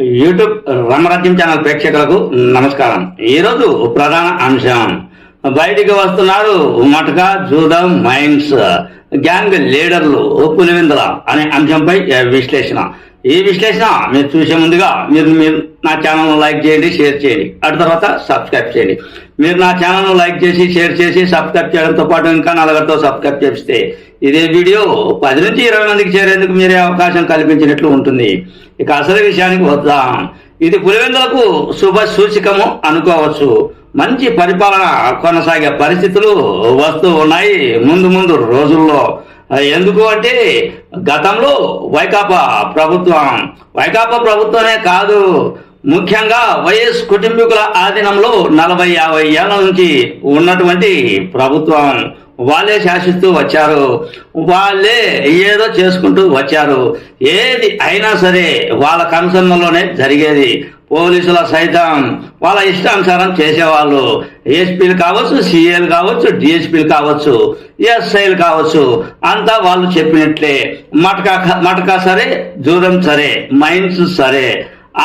YouTube రామరాజ్యం channel ప్రేక్షకులకు నమస్కారం. ఈరోజు ప్రధాన అంశం. బయటికి వస్తున్నారు మటకా జూదం మైండ్స్. గ్యాంగ్ లీడర్లు పులివెందుల అనే అంశంపై విశ్లేషణ. ఈ విశ్లేషణ? మీరు చూసే ముందుగా మీరు మీరు నా ఛానల్ను లైక్ చేయండి షేర్ చేయండి. అటు తర్వాత సబ్స్క్రైబ్ చేయండి. మీరు నా ఛానల్ను లైక్ చేసి షేర్ చేసి సబ్స్క్రైబ్ చేయడంతో పాటు ఇంకా నలుగురితో సబ్స్క్రైబ్ చేస్తే ఇదే వీడియో పది నుంచి ఇరవై మందికి చేరేందుకు మీరే అవకాశం కల్పించినట్లు ఉంటుంది. ఇక అసలు విషయానికి వద్దాం. ఇది పులివెందులకు శుభ సూచికము అనుకోవచ్చు. మంచి పరిపాలన కొనసాగే పరిస్థితులు వస్తూ ఉన్నాయి ముందు ముందు రోజుల్లో. ఎందుకు అంటే గతంలో వైకాపా ప్రభుత్వం వైకాపా ప్రభుత్వమే కాదు ముఖ్యంగా వైఎస్ కుటుంబీకుల ఆధీనంలో నలభై యాభై ఏళ్ళ నుంచి ఉన్నటువంటి ప్రభుత్వం. వాళ్ళే శాసిస్తూ వచ్చారు. వాళ్ళే ఏదో చేసుకుంటూ వచ్చారు. ఏది అయినా సరే వాళ్ళ కన్సర్న్లోనే జరిగేది. పోలీసుల సైతం వాళ్ళ ఇష్టానుసారం చేసేవాళ్ళు. ఎస్పీలు కావచ్చు సిఏలు కావచ్చు డిఎస్పీలు కావచ్చు ఎస్ఐలు కావచ్చు అంతా వాళ్ళు చెప్పినట్లే. మటకా మటకా సరే దూరం సరే మైన్స్ సరే.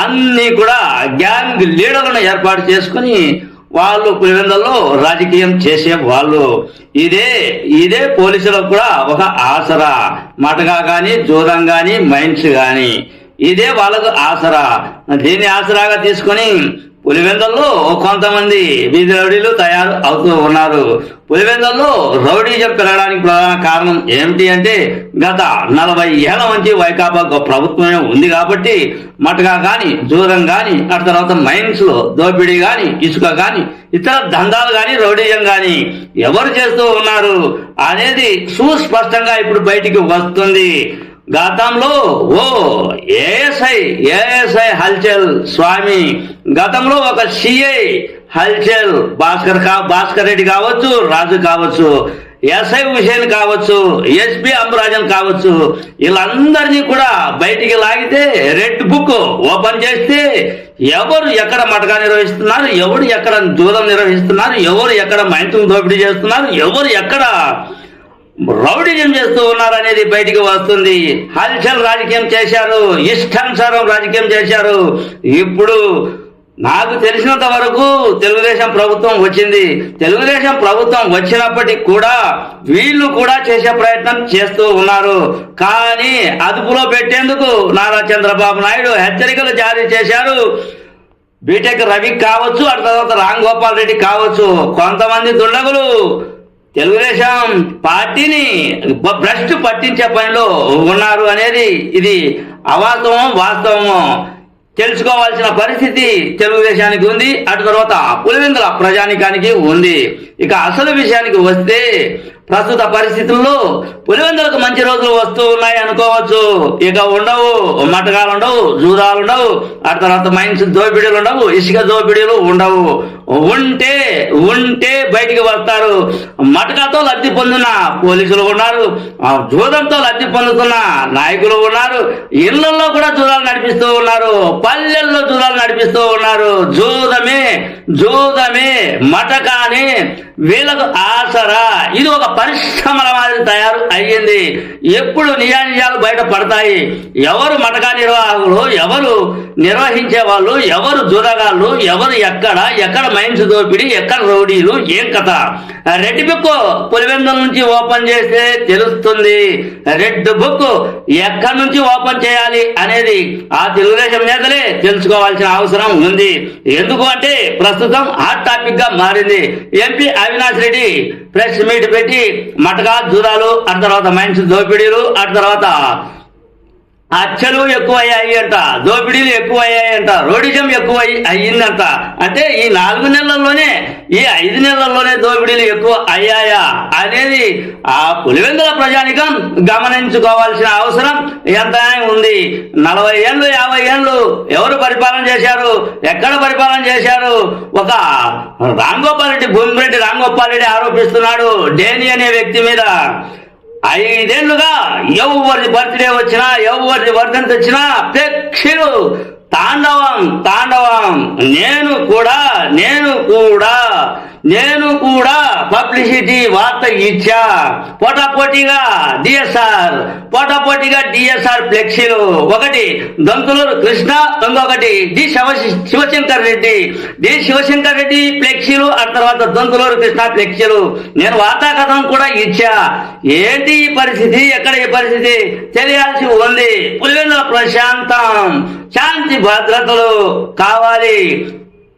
అన్నీ కూడా గ్యాంగ్ లీడర్లను ఏర్పాటు చేసుకుని వాళ్ళు పులివెందల్లో రాజకీయం చేసే వాళ్ళు. ఇదే ఇదే పోలీసులకు కూడా ఒక ఆసరా. మటగా కానీ దూరం కానీ మైన్స్ కానీ ఇదే వాళ్ళకు ఆసరా. దీన్ని ఆసరాగా తీసుకొని పులివెందల్లో కొంతమంది వీధి రౌడీలు తయారు అవుతూ ఉన్నారు. పులివెందల్లో రౌడీజం పెరగడానికి ప్రధాన కారణం ఏమిటి అంటే గత నలభై ఏళ్ళ నుంచి వైకాపా ప్రభుత్వమే ఉంది కాబట్టి మటగా కానీ జూరం కానీ ఆ తర్వాత మైన్స్లో దోపిడీ కానీ ఇసుక కానీ ఇతర దందాలు కానీ రౌడీజం కానీ ఎవరు చేస్తూ ఉన్నారు అనేది సుస్పష్టంగా ఇప్పుడు బయటికి వస్తుంది. గతంలో ఓ ఏఎస్ఐ ఏఎస్ఐ హల్చల్ స్వామి. గతంలో ఒక సిఐ హల్చల్ భాస్కర్ కా భాస్కర్ రెడ్డి కావచ్చు రాజు కావచ్చు ఎస్ఐ హుసేన్ కావచ్చు ఎస్పి అంబరాజన్ కావచ్చు వీళ్ళందరినీ కూడా బయటికి లాగితే రెడ్ బుక్ ఓపెన్ చేస్తే ఎవరు ఎక్కడ మటకా నిర్వహిస్తున్నారు ఎవరు ఎక్కడ దూరం నిర్వహిస్తున్నారు ఎవరు ఎక్కడ మైంతం దోపిడీ చేస్తున్నారు ఎవరు ఎక్కడ రౌడిజం చేస్తూ ఉన్నారు అనేది బయటికి వస్తుంది. హల్చల్ రాజకీయం చేశారు. ఇష్టానుసారం రాజకీయం చేశారు. ఇప్పుడు నాకు తెలిసినంత వరకు తెలుగుదేశం ప్రభుత్వం వచ్చింది. తెలుగుదేశం ప్రభుత్వం వచ్చినప్పటికి కూడా వీళ్ళు కూడా చేసే ప్రయత్నం చేస్తూ ఉన్నారు. కానీ అదుపులో పెట్టేందుకు నారా చంద్రబాబు నాయుడు హెచ్చరికలు జారీ చేశారు. బీటెక్ రవి కావచ్చు ఆ తర్వాత రామ్ గోపాల్ రెడ్డి కావచ్చు. కొంతమంది దుండగులు తెలుగుదేశం పార్టీని భ్రష్ట్ పట్టించే పనిలో ఉన్నారు అనేది ఇది అవాస్తవం వాస్తవము తెలుసుకోవాల్సిన పరిస్థితి తెలుగుదేశానికి ఉంది. అటు తర్వాత పులివెందుల ప్రజానికానికి ఉంది. ఇక అసలు విషయానికి వస్తే ప్రస్తుత పరిస్థితుల్లో పులివెందులకు మంచి రోజులు వస్తూ ఉన్నాయి అనుకోవచ్చు. ఇక ఉండవు మటకాలు ఉండవు జూదాలు ఉండవు ఆ తర్వాత మైన్స్ దోపిడీలు ఉండవు ఇసుక దోపిడీలు ఉండవు. ఉంటే ఉంటే బయటికి వస్తారు. మటకాతో లబ్ధి పొందిన పోలీసులు ఉన్నారు జూదంతో లబ్ధి పొందుతున్న నాయకులు ఉన్నారు ఇళ్ళలో కూడా జూదాలు నడిపిస్తూ ఉన్నారు పల్లెల్లో జూదాలు నడిపిస్తూ ఉన్నారు. జూదమే జూదమే మటకాని వీళ్ళకు ఆసరా. ఇది ఒక పరిశ్రమల మాదిరి తయారు అయ్యింది. ఎప్పుడు నిజానిజాలు బయట పడతాయి? ఎవరు మటకా నిర్వాహకులు? ఎవరు నిర్వహించే వాళ్ళు? ఎవరు జూదగాళ్ళు? ఎవరు ఎక్కడ? ఎక్కడ మైన్స్ దోపిడీ? ఎక్కడ రౌడీలు? ఏం కథ? రెడ్ బుక్ పులివెందుల నుంచి ఓపెన్ చేస్తే తెలుస్తుంది. రెడ్ బుక్ ఎక్కడి నుంచి ఓపెన్ చేయాలి అనేది ఆ తెలుగుదేశం నేతలే తెలుసుకోవాల్సిన అవసరం ఉంది. ఎందుకు అంటే ప్రస్తుతం హాట్ టాపిక్గా మారింది. MP Avinash Reddy press meet పెట్టి మటకా జూరాలు ఆ తర్వాత మైన్స్ దోపిడీలు ఆ తర్వాత హత్యలు ఎక్కువయ్యాయి అంట దోపిడీలు ఎక్కువయ్యాయి అంట రోడిజం ఎక్కువ అయ్యిందంట. అంటే ఈ నాలుగు నెలల్లోనే ఈ ఐదు నెలల్లోనే దోపిడీలు ఎక్కువ అయ్యాయా అనేది ఆ పులివెందుల ప్రజానికం గమనించుకోవాల్సిన అవసరం ఎంత ఉంది. నలభై ఏళ్ళు యాభై ఏళ్ళు ఎవరు పరిపాలన చేశారు? ఎక్కడ పరిపాలన చేశారు? ఒక రాంగోపాల్ రెడ్డి భూమిరెడ్డి రాంగోపాల్ రెడ్డి ఆరోపిస్తున్నాడు. డేని అనే వ్యక్తి మీద ఐదేళ్ళుగా ఎవరి బర్త్డే వచ్చినా ఎవరి వర్ధంతి వచ్చినా ప్రేక్షలు తాండవం తాండవం. నేను కూడా నేను కూడా నేను కూడా పబ్లిసిటీ వార్త ఇచ్చా. పోటాపోటీగా డిఎస్ఆర్ పొటపొటిగా డిఎస్ఆర్ ఫ్లెక్సీలు. ఒకటి దొంతులూరు కృష్ణ ఇంకొకటి డి శివ శివశంకర్ రెడ్డి. డి శివశంకర్ రెడ్డి ఫ్లెక్సీలు ఆ తర్వాత దొంతులూరు కృష్ణ ఫ్లెక్సీలు. నేను వార్తాకథనం కూడా ఇచ్చా. ఏంటి ఈ పరిస్థితి? ఎక్కడ ఈ పరిస్థితి? తెలియాల్సి ఉంది. పులివెందుల ప్రశాంతం. శాంతి భద్రతలు కావాలి.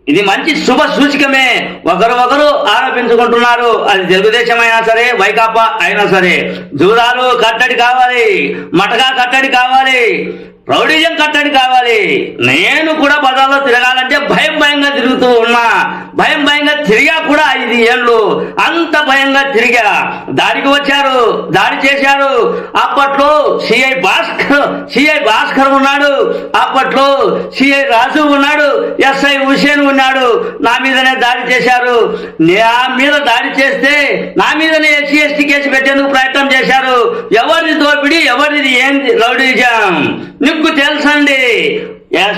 ఇది మంచి శుభ సూచికమే. ఒకరు ఒకరు ఆరోపించుకుంటున్నారు. అది తెలుగుదేశం అయినా సరే వైకాపా అయినా సరే. జూరాలు కట్టడి కావాలి. మటగా కట్టడి కావాలి. రౌడీజం కట్టడి కావాలి. నేను కూడా బజార్లో తిరగాలంటే భయం భయంగా తిరుగుతూ ఉన్నా. భయం భయంగా తిరిగా కూడా ఐదు ఏళ్ళు అంత భయంగా తిరిగా. దాడికి వచ్చారు దాడి చేశారు. అప్పట్లో సిఐ భాస్కర్ సిఐ భాస్కర్ ఉన్నాడు. అప్పట్లో సిఐ రాజు ఉన్నాడు. ఎస్ఐ హుసేన్ ఉన్నాడు. నా మీదనే దాడి చేశారు. నా మీద దాడి చేస్తే నా మీదనే ఎస్సీ ఎస్టీ కేసు పెట్టేందుకు ప్రయత్నం చేశారు. ఎవరిది దోపిడీ ఎవరిది ఏంది? రౌడీజం. నీకు తెలుసండి.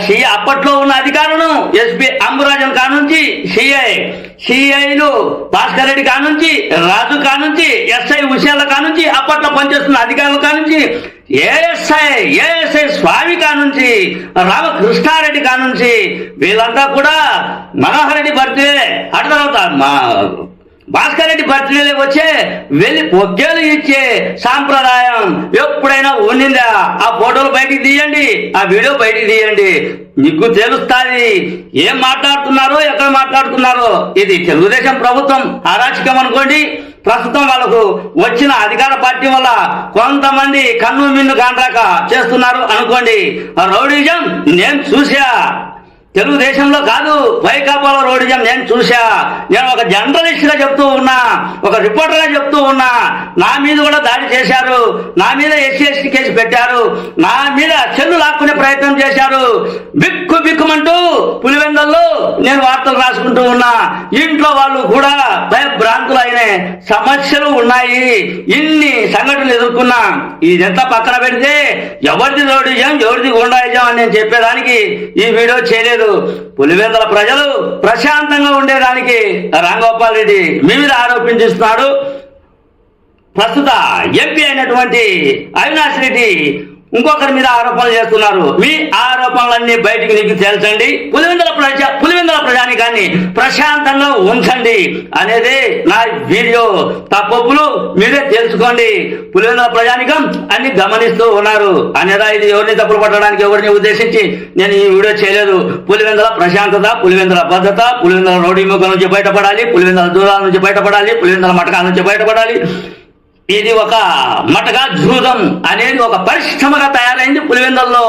సి అప్పట్లో ఉన్న అధికారులను ఎస్పి అంబురాజన్ కానుంచి సిఐ సిఐలు భాస్కర్ రెడ్డి కానుంచి రాజు కానుంచి ఎస్ఐ హుషేన్ల కానుంచి అప్పట్లో పనిచేస్తున్న అధికారులు కానుంచి ఏఎస్ఐ ఏఎస్ఐ స్వామి కానుంచి రామకృష్ణారెడ్డి కానుంచి వీళ్ళంతా కూడా మనోహర్ రెడ్డి బర్త్డే అటు తర్వాత మా భాస్కర్ రెడ్డి బర్త్డేలో వచ్చే వెళ్ళి పొగ్గేలు ఇచ్చే సాంప్రదాయం ఎప్పుడైనా ఉండిందా ఆ ఫోటోలు బయటికి తీయండి ఆ వీడియో బయటికి తీయండి. నీకు తెలుస్తుంది. ఏం మాట్లాడుతున్నారో ఎక్కడ మాట్లాడుతున్నారో? ఇది తెలుగుదేశం ప్రభుత్వం అరాచకం అనుకోండి. ప్రస్తుతం వాళ్ళకు వచ్చిన అధికార పార్టీ వల్ల కొంతమంది కన్ను మిన్ను కాండ్రాక చేస్తున్నారు అనుకోండి. ఆ రౌడీజం నేను చూసా తెలుగుదేశంలో కాదు. వైకాపాలో రోడిజం నేను చూశా. నేను ఒక జర్నలిస్ట్గా చెప్తూ ఉన్నా ఒక రిపోర్టర్గా చెప్తూ ఉన్నా నా మీద కూడా దాడి చేశారు. నా మీద ఎస్సీ ఎస్టీ కేసు పెట్టారు. నా మీద చెల్లు లాక్కునే ప్రయత్నం చేశారు. బిక్కు బిక్కుమంటూ పులివెందల్లో నేను వార్తలు రాసుకుంటూ ఉన్నా. ఇంట్లో వాళ్ళు కూడా భయభ్రాంతులు అయిన సమస్యలు ఉన్నాయి. ఇన్ని సంఘటనలు ఎదుర్కొన్నా ఇదంతా పక్కన పెడితే ఎవరిది రోడిజం ఎవరిది గుండాయిజం అని నేను చెప్పేదానికి ఈ వీడియో చేయలేదు. పులివెందుల ప్రజలు ప్రశాంతంగా ఉండేదానికి రాంగోపాల్ రెడ్డి మీ మీద ఆరోపించిస్తున్నాడు. ప్రస్తుత ఎంపీ అయినటువంటి అవినాష్ రెడ్డి ఇంకొకరి మీద ఆరోపణలు చేస్తున్నారు. మీ ఆరోపణలన్నీ బయటికి నీకు తెలుసండి పులివెందుల ప్రజా పులివెందుల ప్రజానికాన్ని ప్రశాంతంగా ఉంచండి అనేది నా వీడియో. తప్పులు మీరే తెలుసుకోండి. పులివెందుల ప్రజానికం అన్ని గమనిస్తూ ఉన్నారు. అనేదా ఇది ఎవరిని తప్పులు పట్టడానికి ఎవరిని ఉద్దేశించి నేను ఈ వీడియో చేయలేదు. పులివెందుల ప్రశాంతత పులివెందుల భద్రత పులివెందుల రోడ్డు ముఖం నుంచి బయటపడాలి పులివెందుల దూరాల నుంచి బయటపడాలి పులివెందుల మటకాల నుంచి బయటపడాలి. ఇది ఒక మటగా జూదం అనేది ఒక పరిశ్రమగా తయారైంది పులివెందల్లో.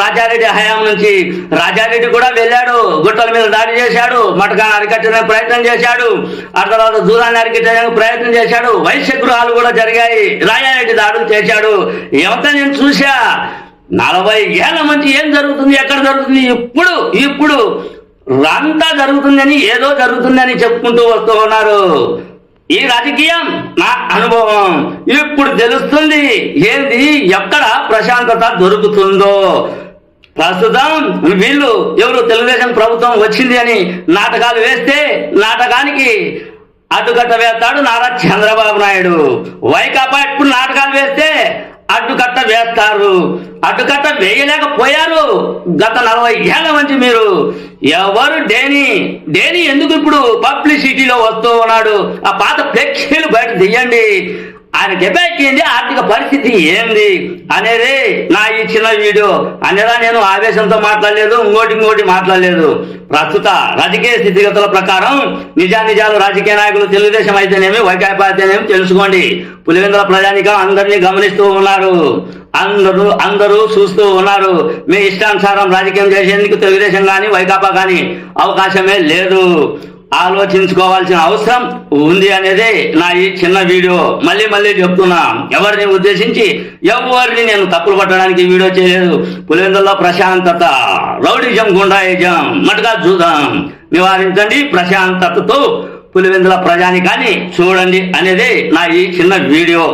రాజారెడ్డి హయాం నుంచి. రాజారెడ్డి కూడా వెళ్ళాడు గుట్టల మీద దాడి చేశాడు మటకాన్ని అరికట్టడానికి ప్రయత్నం చేశాడు ఆ తర్వాత జూదాన్ని అరికట్టడానికి ప్రయత్నం చేశాడు వైశ్య గృహాలు కూడా జరిగాయి రాజారెడ్డి దాడులు చేశాడు. ఏమంతా నేను చూశా? నలభై ఏళ్ళ మంచి ఏం జరుగుతుంది ఎక్కడ జరుగుతుంది? ఇప్పుడు ఇప్పుడు అంతా జరుగుతుందని ఏదో జరుగుతుందని చెప్పుకుంటూ వస్తూ ఉన్నారు. ఈ రాజకీయం నా అనుభవం. ఇప్పుడు తెలుస్తుంది ఏంది? ఎక్కడ ప్రశాంతత దొరుకుతుందో. ప్రస్తుతం వీళ్ళు ఎవరు తెలుగుదేశం ప్రభుత్వం వచ్చింది అని నాటకాలు వేస్తే నాటకానికి అడ్డుకట్ట వేస్తాడు నారా చంద్రబాబు నాయుడు. వైకాపా ఇప్పుడు నాటకాలు వేస్తే అడ్డుకట్ట వేస్తారు. అడ్డుకట్ట వేయలేకపోయారు. గత నలభై ఏళ్ళ నుంచి మీరు. ఎవరు డేని? డేని ఎందుకు ఇప్పుడు పబ్లిసిటీలో వస్తూ ఉన్నాడు? ఆ పాత ఫ్లెక్సీలు బయట తీయండి ఆయన కెపాసిటీ ఏంది ఆర్థిక పరిస్థితి ఏంది? అనేది నా ఈ చిన్న వీడియో. అనేలా నేను ఆవేశంతో మాట్లాడలేదు ఇంకోటి ఇంకోటి మాట్లాడలేదు. ప్రస్తుత రాజకీయ స్థితిగతుల ప్రకారం నిజానిజాలు రాజకీయ నాయకులు తెలుగుదేశం అయితేనేమి వైకాపా అయితేనేమి తెలుసుకోండి. పులివెందుల ప్రజానికం అందరినీ గమనిస్తూ ఉన్నారు. అందరూ అందరూ చూస్తూ ఉన్నారు. మీ ఇష్టానుసారం రాజకీయం చేసేందుకు తెలుగుదేశం కానీ వైకాపా కానీ అవకాశమే లేదు. ఆలోచించుకోవాల్సిన అవసరం ఉంది అనేది నా ఈ చిన్న వీడియో. మళ్ళీ మళ్ళీ చెప్తున్నా ఎవరిని ఉద్దేశించి ఎవరిని నేను తప్పులు పట్టడానికి వీడియో చేయలేదు. పులివెందుల్లో ప్రశాంతత రౌడిజం గుండాయిజం మటుగా చూద్దాం నివారించండి ప్రశాంతతతో పులివెందుల కానీ చూడండి అనేది నా ఈ చిన్న వీడియో.